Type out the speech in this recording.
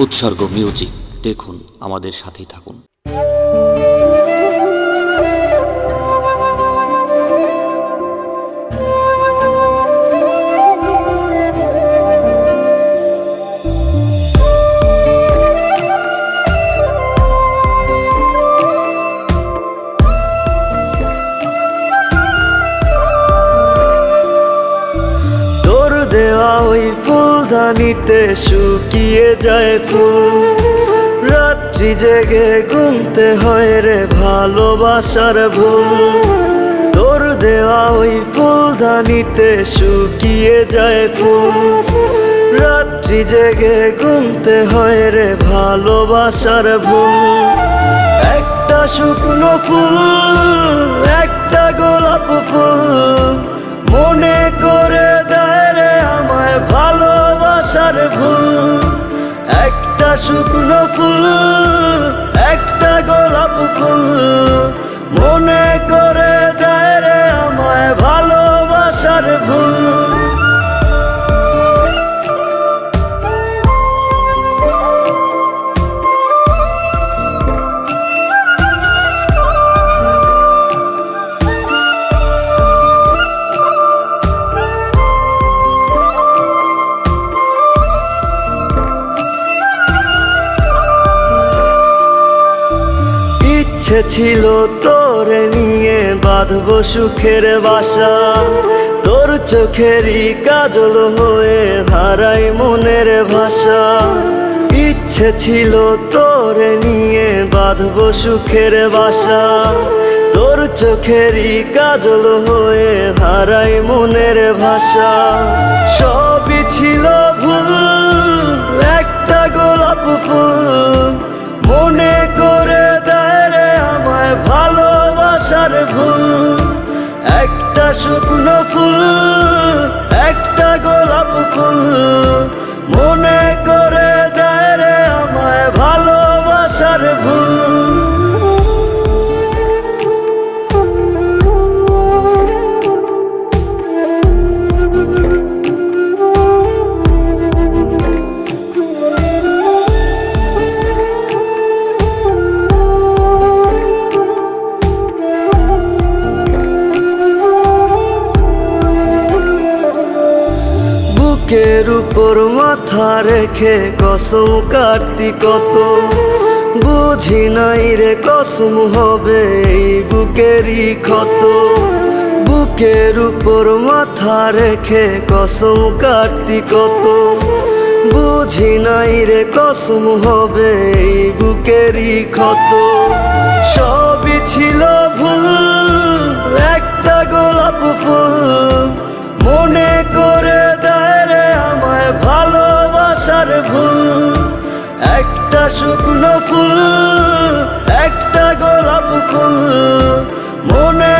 উৎসর্গ মিউজিক দেখুন আমাদের সাথেই থাকুন। ফুলদানিতে শুকিয়ে যায় ফুল। রাত্রি জেগে গুনতে হয় রে ভালোবাসার ভুল। তোর দেওয়া ওই ফুলদানিতে শুকিয়ে যায় ফুল। রাত্রি জেগে গুনতে হয় রে ভালোবাসার ভুল। একটা শুকনো ফুল, একটা গোলাপ ফুল, মনে করে শুকনো ফুল ইচ্ছে ছিল তোরে নিয়ে বাঁধব সুখের বাসা। তোর চোখেরই কাজল হয়ে হারাই মনের ভাষা। ইচ্ছে ছিল তোরে নিয়ে বাঁধব সুখের বাসা। তোর চোখেরই কাজল হয়ে হারাই মনের ভাষা। সবই ছিল ভালোবাসার ভুল একটা শুকনো ফুল। বুকের উপর মাথা রেখে কসম কাটতি কত বুঝি নাই রে কসম হবে এই বুকেরই ক্ষত। বুকের উপর মাথা রেখে কসম কাটতি কত বুঝি নাই রে কসম হবে এই বুকেরই ক্ষত। সবই ছিল ভুল, একটা গোলাপ ফুল একটা শুকনো ফুল একটা গোলাপ ফুল। মনে